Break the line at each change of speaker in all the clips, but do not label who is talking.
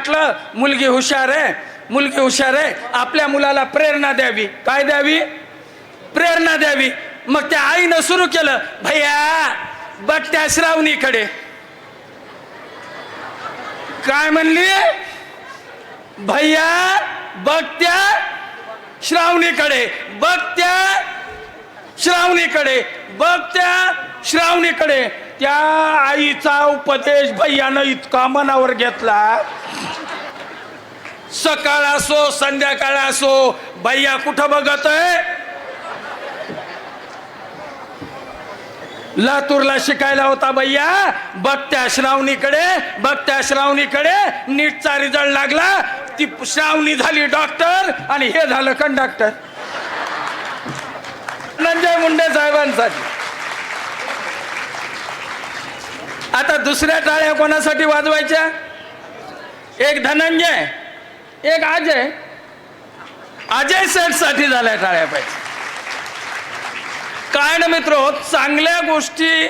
वाटलं मुलगी हुशार आहे मुलगी हुशार आहे आपल्या मुलाला प्रेरणा द्यावी. काय द्यावी? प्रेरणा द्यावी. मग त्या आईनं सुरू केलं भैया बट्ट्या श्रावणीकडे. काय म्हणली? भैया बघत्या श्रावणीकडे बघत्या श्रावणीकडे बघत्या श्रावणीकडे. त्या आईचा उपदेश भैयानं इतका मनावर घेतला. सकाळ असो संध्याकाळ असो भैया कुठं बघत आहे? लातूरला शिकायला होता भैया. बघत्या श्रावणीकडे बघत्या श्रावणीकडे. नीटचा रिझल्ट लागला. ती श्रावणी झाली डॉक्टर आणि हे झालं कंडक्टर. धनंजय मुंडे साहेबांसाठी. आता दुसऱ्या टाळ्या कोणासाठी वाजवायच्या? एक धनंजय एक अजय. अजय सेठसाठी झाल्या टाळ्या पाहिजे. काय ना मित्र चांगल्या गोष्टी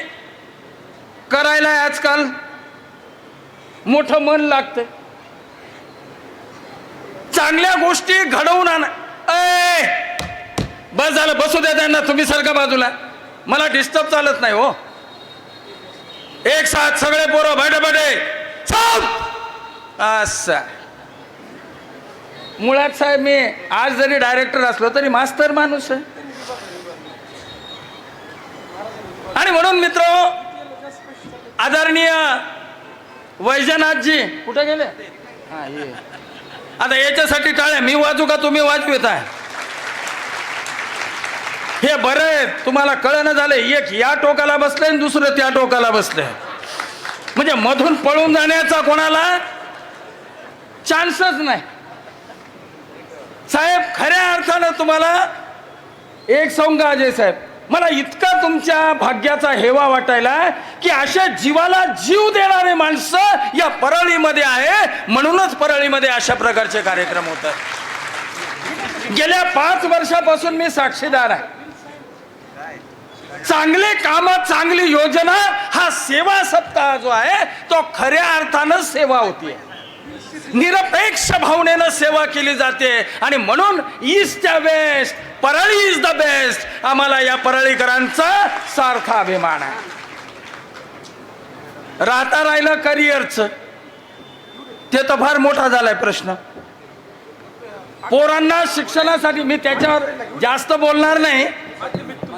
करायला आजकाल मोठं मन लागतं चांगल्या गोष्टी घडवून आण. बस झालं बसू द्या त्यांना तुम्ही सारखा बाजूला. मला डिस्टर्ब चालत नाही हो. एक साथ सगळे पोरं भटे भटे असा. मुळात साहेब मी आज जरी डायरेक्टर असलो तरी मास्तर माणूस आहे. आणि म्हणून मित्र आदरणीय वैजनाथजी कुठे गेले? हा ये. आता याच्यासाठी टाळ्या मी वाजू का तुम्ही वाजवित आहे? हे बरं आहे. तुम्हाला कळणं झालं एक या टोकाला बसलंय आणि दुसरं त्या टोकाला बसलंय. म्हणजे मधून पळून जाण्याचा कोणाला चान्सच नाही. साहेब खऱ्या अर्थानं तुम्हाला एक सांगा अजय साहेब. मला इतका तुमच्या भाग्याचा हेवा वाटायला की अशा जीवाला जीव देणारे माणसं या परळीमध्ये आहे. म्हणूनच परळीमध्ये अशा प्रकारचे कार्यक्रम होतात. गेल्या पाच वर्षापासून मी साक्षीदार आहे. चांगले काम चांगली योजना हा सेवा सप्ताह जो आहे तो खऱ्या अर्थानं सेवा होती निरपेक्ष भावनेनं सेवा केली जाते आणि म्हणून is the best Parli is the best आम्हाला या परळीकरांचा सारखा अभिमान आहे. राहता राहिलं करिअरचं ते तर फार मोठा झालाय प्रश्न. पोरांना शिक्षणासाठी मी त्याच्यावर जास्त बोलणार नाही.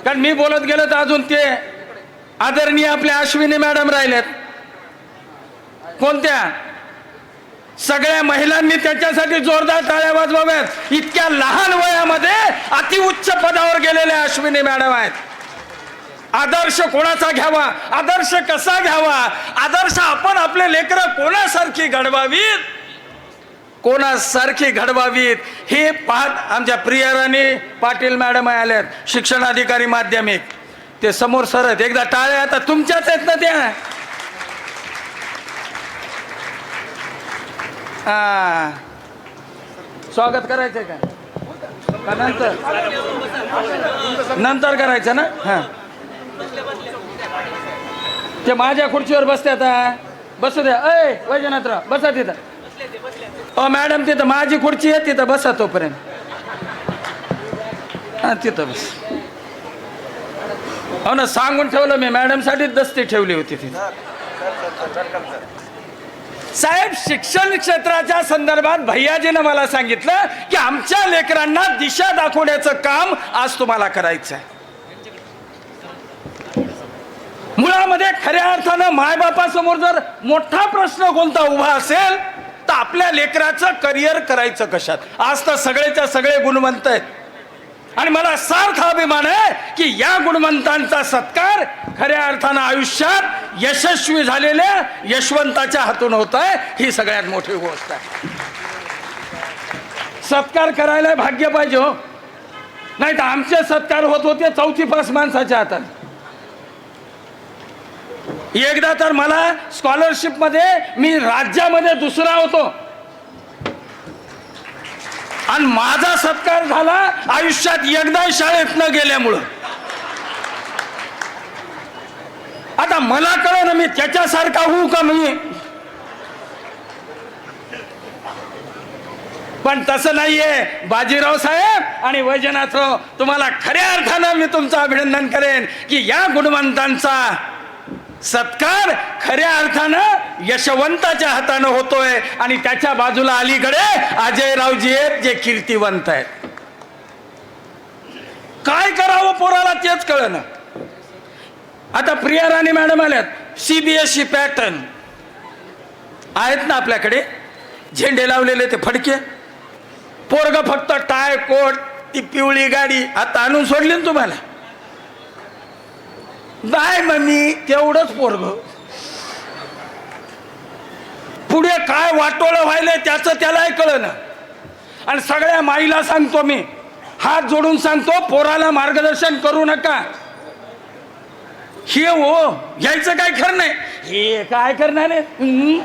कारण मी बोलत गेलो तर अजून ते आदरणीय आपल्या अश्विनी मॅडम राहिलेत. कोणत्या? सगळ्या महिलांनी त्याच्यासाठी जोरदार टाळ्या वाजवाव्यात. इतक्या लहान वयामध्ये अतिउच्च पदावर गेलेल्या अश्विनी मॅडम आहेत. आदर्श कोणाचा घ्यावा? आदर्श कसा घ्यावा? आदर्श आपण आपले लेकरं कोणासारखी घडवावीत? कोणासारखी घडवावीत हे पाहत आमच्या प्रियराणी पाटील मॅडम आल्यात शिक्षणाधिकारी माध्यमिक. ते समोर सरत एकदा टाळ्या आता तुमच्याच आहेत ना त्या? हा. स्वागत करायचंय का? का नंतर? नंतर करायचं ना? हा. ते माझ्या खुर्चीवर बसत्यात आता. बसू द्या. अय वैजनाथराव बसा तिथं. अ मॅडम तिथं माझी खुर्ची आहे तिथं बसा तोपर्यंत. हा तिथं बस. हो ना सांगून ठेवलं मी मॅडमसाठीच दस्ती ठेवली होती तिथं. साहेब शिक्षण क्षेत्राच्या संदर्भात भैयाजीनं मला सांगितलं की आमच्या लेकरांना दिशा दाखवण्याचं काम आज तुम्हाला करायचं आहे मुळामध्ये खऱ्या अर्थानं मायबापासमोर जर मोठा प्रश्न कोणता उभा असेल तर आपल्या लेकराचं करिअर करायचं कशात? आज तर सगळेच्या सगळे गुणवंत आहेत. आणि मला सार्थ अभिमान आहे की या गुणवंतांचा सत्कार खऱ्या अर्थानं आयुष्यात यशस्वी झालेल्या यशवंताच्या हातून होत आहे. ही सगळ्यात मोठी गोष्ट आहे. सत्कार करायला भाग्य पाहिजे हो. नाही तर आमचे सत्कार होत होते चौथी पास माणसाच्या हातात एकदा तर मला स्कॉलरशिपमध्ये मी राज्यामध्ये दुसरा होतो. आणि माझा सत्कार झाला आयुष्यात एकदा शाळेत न गेल्यामुळं. आता मला कळ ना मी त्याच्यासारखा होऊ का मी? पण तसं नाहीये बाजीराव साहेब आणि वैजनाथराव तुम्हाला खऱ्या अर्थानं मी तुमचं अभिनंदन करेन की या गुणवंतांचा सत्कार खऱ्या अर्थानं यशवंताच्या हातानं होतोय. आणि त्याच्या बाजूला अलीकडे अजयरावजी आहेत जे कीर्तिवंत आहेत. काय करावं पोराला तेच कळलं आता प्रिया राणी मॅडम आल्यात. सीबीएसई पॅटर्न आहेत ना आपल्याकडे? झेंडे लावलेले ते फडके. पोरग फक्त टाय कोट ती पिवळी गाडी. आता आणून सोडली ना तुम्हाला. नाही मम्मी तेवढंच पोरग. पुढे काय वाटोळ व्हायलंय त्याचं त्यालाही कळलं आणि सगळ्या माईला सांगतो मी हात जोडून सांगतो पोराला मार्गदर्शन करू नका. हे हो घ्यायचं काय खरं नाही. हे काय करणार आहे हम्म.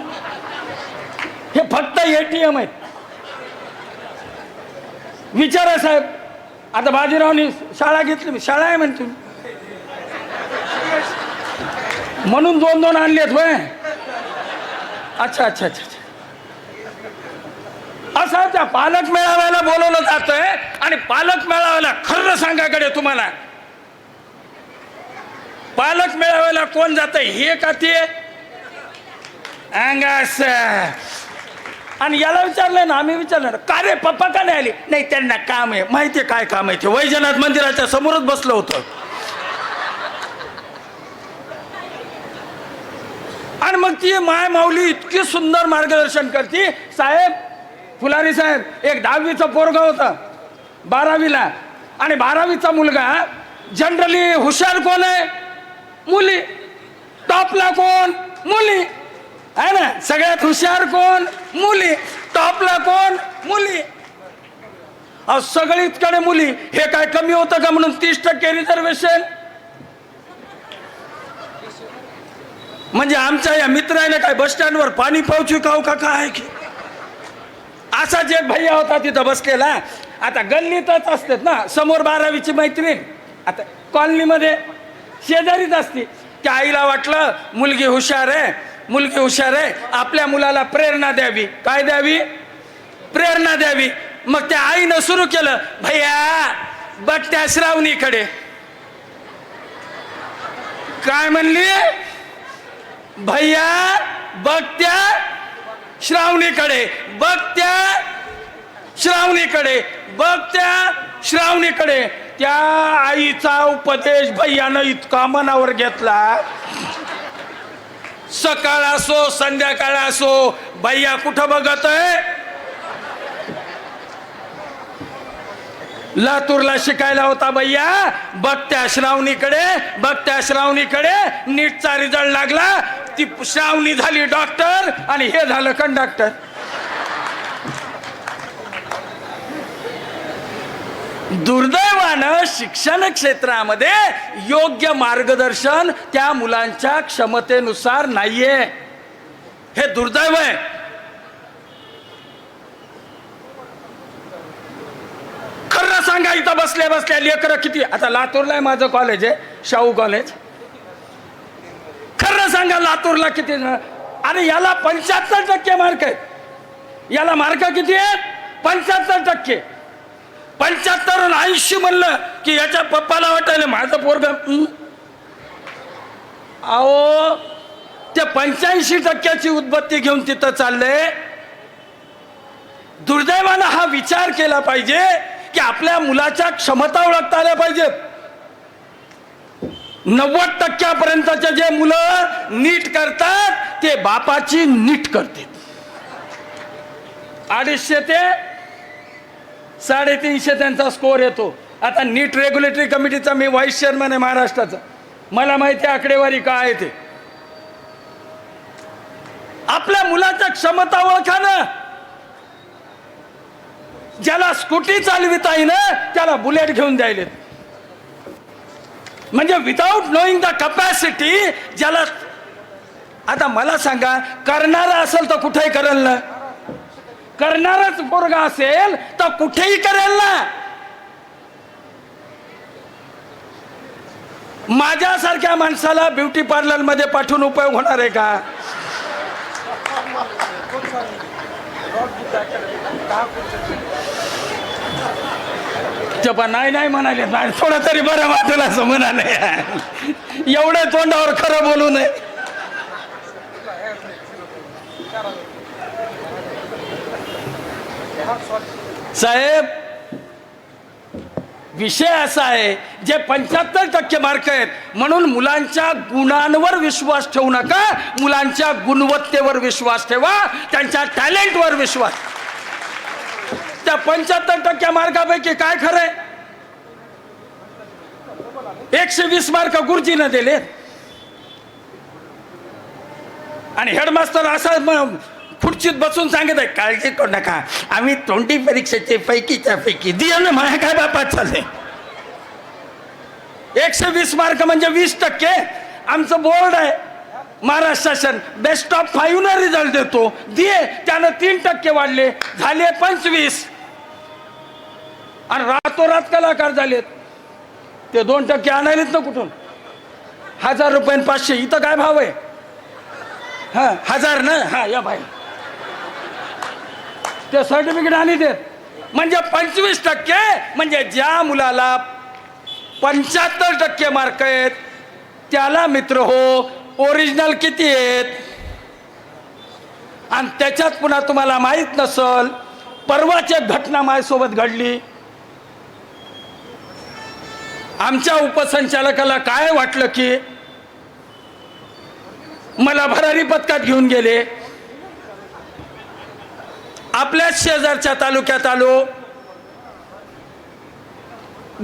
हे फक्त एटीएम आहेत. विचारा साहेब आता बाजीरावनी शाळा घेतली मी शाळा आहे म्हणतो म्हणून दोन दोन आणलेत वय. अच्छा अच्छा अच्छा अच्छा. असं त्या पालक मेळाव्याला बोलवलं जातंय आणि पालक मेळाव्याला खरं सांगाकडे तुम्हाला. पालक मेळाव्याला कोण जात हे का ते? अंगास आणि याला विचारलं ना आम्ही विचारलं ना, का रे पप्पा का नाही आले? नाही त्यांना काम आहे. माहिती काय काम आहे ते? वैजनाथ मंदिराच्या समोरच बसलं होतं. पण ती माय माऊली इतकी सुंदर मार्गदर्शन करते. साहेब फुलारी साहेब एक दहावीचा पोरगा होता बारावीला. आणि बारावीचा मुलगा जनरली हुशार कोण आहे? मुली. टॉपला कोण? मुली. आहे ना? सगळ्यात हुशार कोण? मुली. टॉपला कोण? मुली. अहो सगळीकडे मुली. हे काय कमी होतं का म्हणून तीस टक्के रिझर्वेशन म्हणजे आमच्या या मित्राने काय बस स्टँडवर पाणी पावची खाऊ का काय की? असाच एक भैया होता तिथं बसलेला आता गल्लीतच असतात ना समोर बारावीची मैत्रीण. आता कॉलनीमध्ये शेजारीच असते. त्या आईला वाटलं मुलगी हुशार आहे मुलगी हुशार आहे आपल्या मुलाला प्रेरणा द्यावी. काय द्यावी? प्रेरणा द्यावी. मग त्या आईनं सुरू केलं भैया बट त्या श्रावणीकडे. काय म्हणली? भैया बघत्या श्रावणीकडे बघत्या श्रावणीकडे बघत्या श्रावणीकडे. त्या आईचा उपदेश भैयानं इतका मनावर घेतला. सकाळ असो संध्याकाळ असो भैया कुठं बघत लातूरला शिकायला होता भैया. बघत्या श्रावणीकडे बघत्या श्रावणीकडे नीटचा रिझल्ट लागला. ती श्रावणी झाली डॉक्टर आणि हे झालं कंडक्टर. दुर्दैवानं शिक्षण क्षेत्रामध्ये योग्य मार्गदर्शन त्या मुलांच्या क्षमतेनुसार नाहीये. हे दुर्दैव आहे खरं सांगा इथं बसल्या बसल्या लेकर किती? आता लातूरला आहे माझं कॉलेज आहे शाहू कॉलेज खरं सांगा लातूरला किती अरे याला पंच्याहत्तर टक्के मार्क आहेत. याला मार्क किती आहेत? पंच्याहत्तर टक्के. पंच्याहत्तर ऐंशी म्हणलं की याच्या पप्पाला वाटायला माझं पोरग अहो ते पंच्याऐंशी टक्क्याची उत्पत्ती घेऊन तिथं चाललंय. दुर्दैवानं हा विचार केला पाहिजे. की आपल्या मुलाच्या क्षमता ओळखता आल्या पाहिजेत. नव्वद टक्क्यापर्यंतचे जे मुलं नीट करतात ते बापाची नीट करतात. अडीचशे ते साडेतीनशे त्यांचा स्कोर येतो. आता नीट रेग्युलेटरी कमिटीचा मी व्हाईस चेअरमॅन आहे महाराष्ट्राचा. मला माहिती आकडेवारी काय आहे ते. आपल्या मुलाच्या क्षमता ओळखा ना. ज्याला स्कूटी चालविता येईन त्याला बुलेट घेऊन द्यायले म्हणजे विदाऊट नोईंग द कपॅसिटी ज्याला आता मला सांगा करणारा असेल तर कुठेही करेल ना? करणारच पोरगा असेल तर कुठेही करेल ना? माझ्यासारख्या माणसाला ब्युटी पार्लरमध्ये पाठवून उपयोग होणार आहे का? ते पण नाही नाही म्हणाले. नाही थोडं तरी बरं वाटेल असं म्हणाले. एवढ्या तोंडावर खरं बोलू नये. साहेब विषय असा आहे जे पंच्याहत्तर टक्के मार्क आहेत म्हणून मुलांच्या गुणांवर विश्वास ठेवू नका. मुलांच्या गुणवत्तेवर विश्वास ठेवा त्यांच्या टॅलेंटवर विश्वास. त्या पंच्याहत्तर टक्के मार्कापैकी काय खरंय एकशे वीस मार्क गुरुजीनं दिले आणि हेडमास्तर असा खुर्चीत बसून सांगत आहे काळजी करू नका. आम्ही तोंडी परीक्षेचे पैकीच्या पैकी दिया ना माझ्या काय बापात चालले एकशे वीस मार्क म्हणजे वीस टक्के. आमचं बोर्ड आहे. महाराष्ट्र शासन बेस्ट ऑफ फाईव्ह न रिझल्ट देतो. दिये त्यानं तीन टक्के वाढले. झाले पंचवीस. आणि रातोरात कलाकार झालेत. ते दोन टक्के आणायलेत ना कुठून? हजार रुपये पाचशे इथं काय भाव आहे? हा हजार ना? हा या भाई ते सर्टिफिकेट आणि देत म्हणजे पंचवीस टक्के म्हणजे ज्या मुलाला पंच्याहत्तर टक्के मार्क आहेत त्याला मित्र हो ओरिजिनल किती आहेत? आणि त्याच्यात पुन्हा तुम्हाला माहीत नसल परवाची एक घटना माझ्यासोबत घडली. आमच्या उपसंचालकाला काय वाटलं की मला भरारी पथकात घेऊन गेले. आपल्याच शेजारच्या तालुक्यात आलो.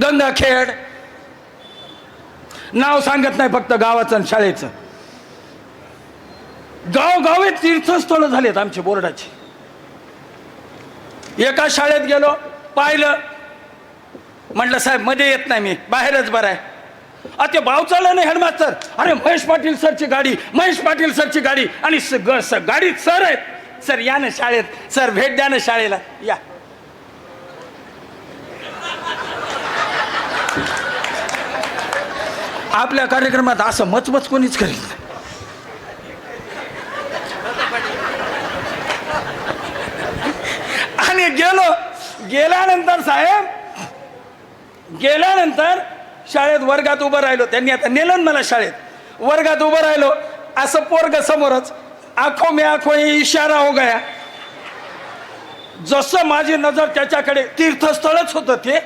गंगाखेड नाव सांगत नाही फक्त गावाचं आणि शाळेचं. गावगावे तीर्थस्थळ झालेत आमचे बोर्डाचे. एका शाळेत गेलो पाहिलं. म्हटलं साहेबमध्ये येत नाही मी बाहेरच बरं आहे. अ ते भाव चाललं नाही हेडमास्तर? अरे महेश पाटील सरची गाडी महेश पाटील सरची गाडी आणि स- गाडीत सर आहेत. सर या ना शाळेत. सर भेट द्या ना शाळेला. या. आपल्या कार्यक्रमात असं मचमच कोणीच करीत नाही. आणि गेलो. गेल्यानंतर साहेब गेल्यानंतर शाळेत वर्गात उभं राहिलो. त्यांनी आता नेलं मला शाळेत. वर्गात उभं राहिलो. असं पोरग समोरच आखो में आंखों ये इशारा हो गया। जसं माझी नजर त्याच्याकडे तीर्थस्थळच होतं ते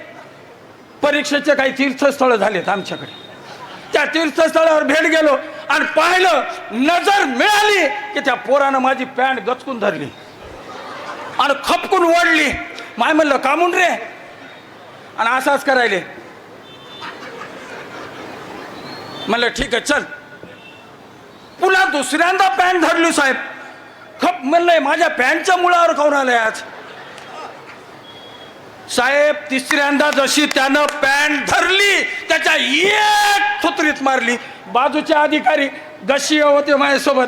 परीक्षेचे काही तीर्थस्थळ झालेत आमच्याकडे. त्या तीर्थस्थळावर भेट गेलो आणि पाहिलं नजर मिळाली की त्या पोरानं माझी पॅन्ट गचकून धरली आणि खपकून ओढली. माय म्हणलं कामून रे. आणि असाच करायले. म्हणलं ठीक आहे चल. पुन्हा दुसऱ्यांदा पॅन्ट धरली साहेब. खप म्हणलंय माझ्या पॅन्टच्या मुळावर खाऊन आलंय आज? साहेब तिसऱ्यांदा जशी त्यानं पॅन्ट धरली त्याच्या एक थुत्रीत मारली. बाजूचे अधिकारी गशी होते माझ्यासोबत.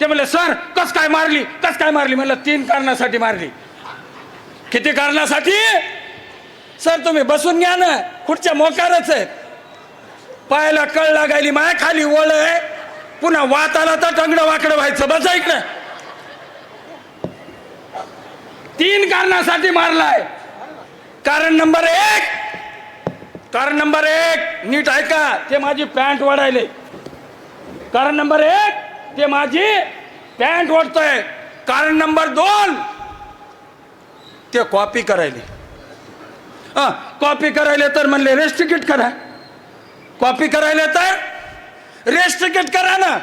ते म्हणले सर कस काय मारली? कस काय मारली? म्हणलं तीन कारणासाठी मारली. किती कारणासाठी? सर तुम्ही बसून घ्या ना. खुर्च्या मोकारच आहे पायाला कळ लागायली माया खाली ओळ आहे. पुन्हा वात आला तर टंगडं वाकडं व्हायचं. बस इकडं. तीन कारणासाठी मारलाय. कारण नंबर एक कारण नंबर एक नीट ऐका ते माझी पॅन्ट वाढायले. कारण नंबर एक ते माझी पॅन्ट ओढतोय कारण नंबर दोन ते कॉपी करायले. कॉपी करायले तर म्हणले रेस्टिकीट करा. कॉपी करायला तर रेस्ट तिकीट करा ना.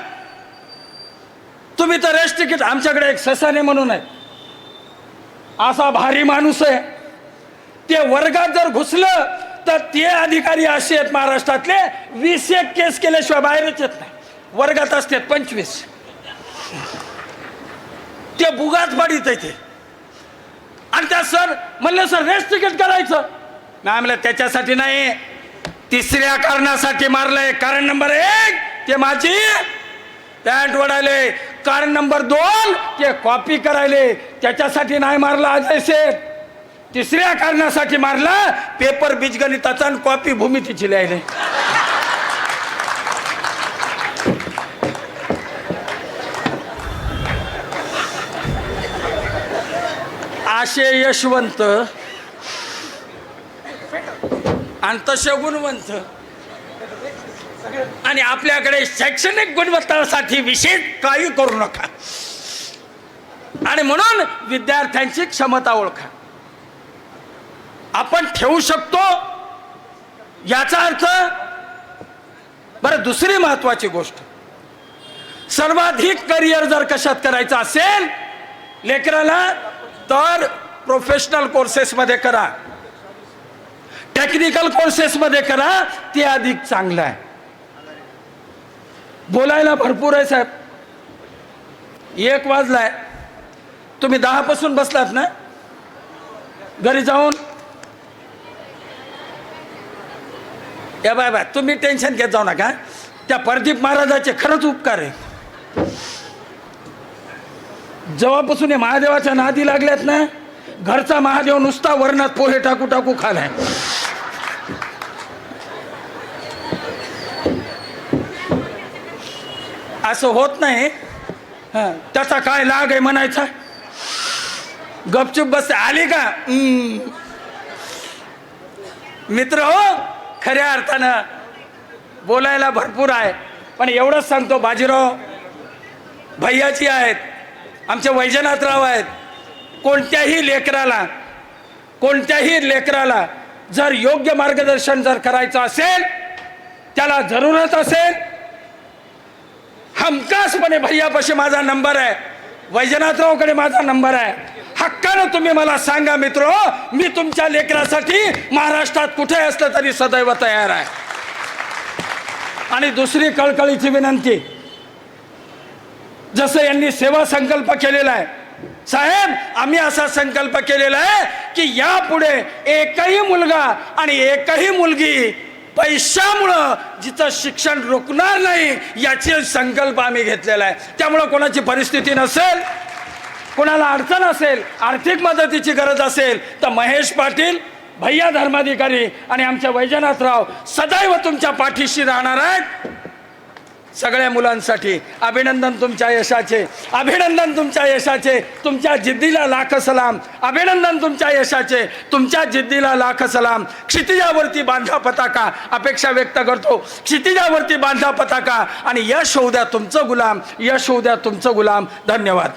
तुम्ही तर रेस्ट तिकीट आमच्याकडे एक ससाने म्हणून आहे. असा भारी माणूस आहे. ते वर्गात जर घुसलं तर ते अधिकारी असे आहेत महाराष्ट्रातले वीस एक केस केल्याशिवाय बाहेरच येत नाही. वर्गात असतात पंचवीस. ते बुगात पडित आहे ते. आणि त्या सर म्हणलं सर रेस्ट तिकीट करायचं. नाही म्हणलं त्याच्यासाठी नाही. तिसऱ्या कारणासाठी मारलंय. कारण नंबर एक ते माझी पॅन्ट वडायले कारण नंबर दोन ते कॉपी करायले. त्याच्यासाठी नाही मारला अजय सेठ. तिसऱ्या कारणासाठी मारला पेपर बीजगणिताचा आणि कॉपी भूमितीची लिहायले. असे यशवंत आणि तसे गुणवंत आणि आपल्याकडे शैक्षणिक गुणवत्तासाठी विशेष काही करू नका. आणि म्हणून विद्यार्थ्यांची क्षमता ओळखा. आपण ठेवू शकतो याचा अर्थ बरं दुसरी महत्वाची गोष्ट. सर्वाधिक करिअर जर कशात करायचं असेल लेकराला तर प्रोफेशनल कोर्सेसमध्ये करा. टेक्निकल कोर्सेसमध्ये करा ते अधिक चांगलं आहे. बोलायला भरपूर आहे साहेब. एक वाजलाय. तुम्ही दहा पासून बसलात ना? घरी जाऊन. या बाय बाय तुम्ही टेन्शन घेत जाऊ नका. त्या प्रदीप महाराजाचे खरंच उपकार आहे. जेव्हापासून हे महादेवाच्या नादी लागल्यात ना घरचा महादेव नुसता वरणात पोहे टाकू टाकू खालाय. असं होत नाही. त्याचा काय लाग आहे म्हणायचा? गपचूप बस आली का? मित्र हो खऱ्या अर्थानं बोलायला भरपूर आहे. पण एवढंच सांगतो बाजीराव भैयाची आहेत आमचे वैजनाथराव आहेत. कोणत्याही लेकराला कोणत्याही लेकराला जर योग्य मार्गदर्शन जर करायचं असेल त्याला जरूरच असेल हमखासपणे भैयापाशी माझा नंबर आहे. वैजनाथरावकडे माझा नंबर आहे. हक्कानं तुम्ही मला सांगा मित्र मी तुमच्या लेकरासाठी महाराष्ट्रात कुठे असलं तरी सदैव तयार आहे. आणि दुसरी कळकळीची विनंती जसं यांनी सेवा संकल्प केलेला आहे. साहेब आम्ही असा संकल्प केलेला आहे की यापुढे एकही मुलगा आणि एकही मुलगी पैशामुळं जिचं शिक्षण रोखणार नाही याची संकल्प आम्ही घेतलेला आहे. त्यामुळं कोणाची परिस्थिती नसेल कोणाला अडचण असेल आर्थिक मदतीची गरज असेल तर महेश पाटील भैया धर्माधिकारी आणि आमच्या वैजनाथराव सदैव तुमच्या पाठीशी राहणार आहेत. सगळ्या मुलांसाठी. अभिनंदन तुमच्या यशाचे. अभिनंदन तुमच्या यशाचे. तुमच्या जिद्दीला लाख सलाम. अभिनंदन तुमच्या यशाचे. तुमच्या जिद्दीला लाख सलाम. क्षितिजावरती बांधा पताका. अपेक्षा व्यक्त करतो. क्षितिजावरती बांधा पताका. आणि यश होऊ द्या तुमचं गुलाम. यश होऊ द्या तुमचं गुलाम. धन्यवाद.